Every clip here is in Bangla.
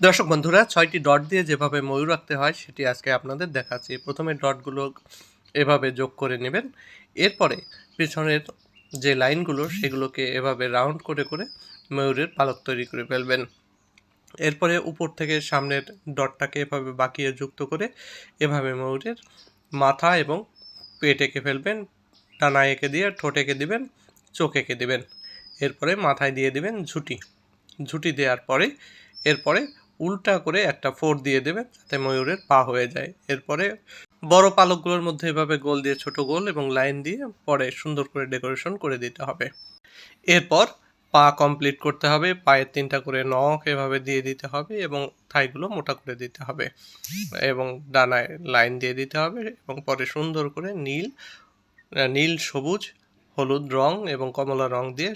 দর্শক বন্ধুরা, ছয়টি ডট দিয়ে যেভাবে ময়ূর আঁকতে হয়, সেটি আজকে আপনাদের দেখাচ্ছি। প্রথমে ডটগুলো এভাবে যোগ করে নেবেন। এরপরে পেছনের যে লাইনগুলো, সেগুলোকে এভাবে রাউন্ড করে করে ময়ূরের পালক তৈরি করে ফেলবেন। এরপরে উপর থেকে সামনের ডটটাকে এভাবে বাঁকিয়ে যুক্ত করে এভাবে ময়ূরের মাথা এবং পেট এঁকে ফেলবেন। ডানা এঁকে দিয়ে ঠোঁট এঁকে দিবেন, চোখ এঁকে দিবেন। এরপরে মাথায় দিয়ে দিবেন ঝুঁটি। ঝুঁটি দেওয়ার পরে, এরপরে উল্টা করে একটা ফোর দিয়ে দেবেন যাতে ময়ূরের পা হয়ে যায়। এরপরে বড় পালকগুলোর মধ্যে এভাবে গোল দিয়ে ছোট গোল এবং লাইন দিয়ে পরে সুন্দর করে ডেকোরেশন করে দিতে হবে। এরপর পা কমপ্লিট করতে হবে, পায়ের তিনটা করে নখ এভাবে দিয়ে দিতে হবে এবং থাইগুলো মোটা করে দিতে হবে এবং ডানায় লাইন দিয়ে দিতে হবে এবং পরে সুন্দর করে নীল নীল, সবুজ, হলুদ রং এবং কমলা রং দিয়ে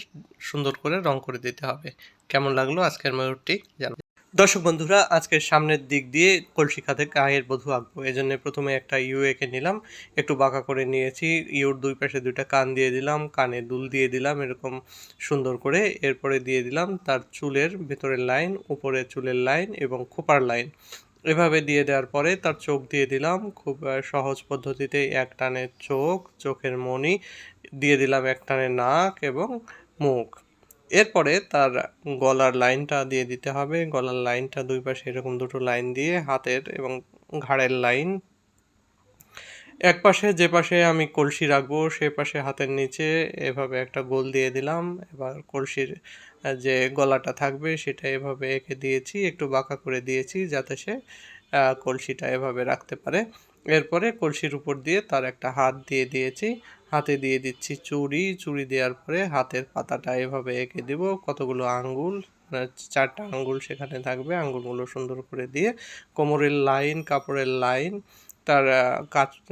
সুন্দর করে রং করে দিতে হবে। কেমন লাগল আজকের ময়ূরটি জানাবেন। দর্শক বন্ধুরা, আজকের সামনের দিক দিয়ে কলসি খাতে গায়ের বধূ আঁকবো। এই জন্য প্রথমে একটা ইউ এঁকে নিলাম। একটু বাঁকা করে নিয়েছি। ইউর দুই পাশে দুইটা কান দিয়ে দিলাম, কানে দুল দিয়ে দিলাম এরকম সুন্দর করে। এরপরে দিয়ে দিলাম তার চুলের ভেতরের লাইন, উপরে চুলের লাইন এবং খোপার লাইন। এভাবে দিয়ে দেওয়ার পরে তার চোখ দিয়ে দিলাম। খুব সহজ পদ্ধতিতে এক টানে চোখ, চোখের মণি দিয়ে দিলাম এক টানে নাক এবং মুখ। এরপরে তার গলার লাইনটা দিয়ে দিতে হবে। গলার লাইনটা দুই পাশে এরকম দুটো লাইন দিয়ে হাতের এবং ঘাড়ের লাইন। এক পাশে, যে পাশে আমি কলসি রাখব, সে পাশে হাতের নিচে এভাবে একটা গোল দিয়ে দিলাম। এবার কলসির যে গলাটা থাকবে সেটা এভাবে এঁকে দিয়েছি, একটু বাঁকা করে দিয়েছি যাতে সে কলসিটা এভাবে রাখতে পারে। এরপরে কলসির উপর দিয়ে তার একটা হাত দিয়ে দিয়েছি। হাতে দিয়ে দিচ্ছি চুড়ি। চুড়ি দেওয়ার পরে হাতের পাতাটা এভাবে এঁকে দিব। কতগুলো আঙ্গুল? চারটা আঙ্গুল সেখানে থাকবে। আঙ্গুলগুলো সুন্দর করে দিয়ে কোমরের লাইন, কাপড়ের লাইন, তার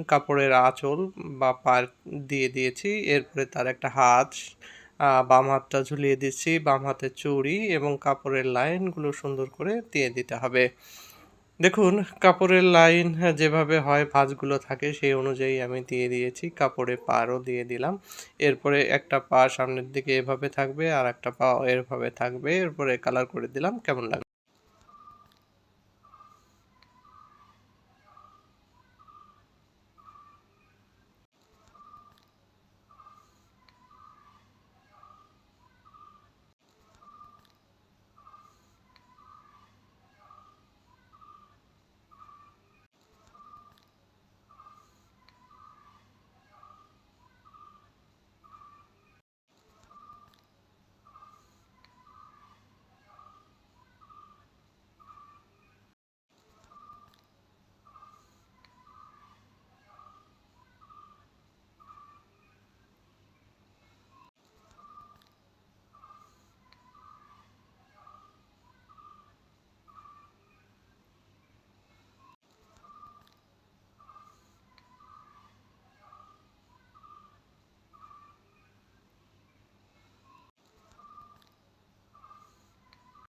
কাপড়ের আঁচল বা পার দিয়ে দিয়েছি। এরপরে তার একটা হাত বাম হাতটা ঝুলিয়ে দিচ্ছি। বাম হাতে চুড়ি এবং কাপড়ের লাইনগুলো সুন্দর করে দিয়ে দিতে হবে। দেখুন কাপড়ের লাইন হ্যাঁ, যেভাবে হয় ভাঁজগুলো থাকে সেই অনুযায়ী আমি দিয়ে দিয়েছি। কাপড়ে পাড়ও দিয়ে দিলাম। এরপরে একটা পা সামনের দিকে এভাবে থাকবে আর একটা পা এভাবে থাকবে। এরপরে কালার করে দিলাম কেমন লাগল?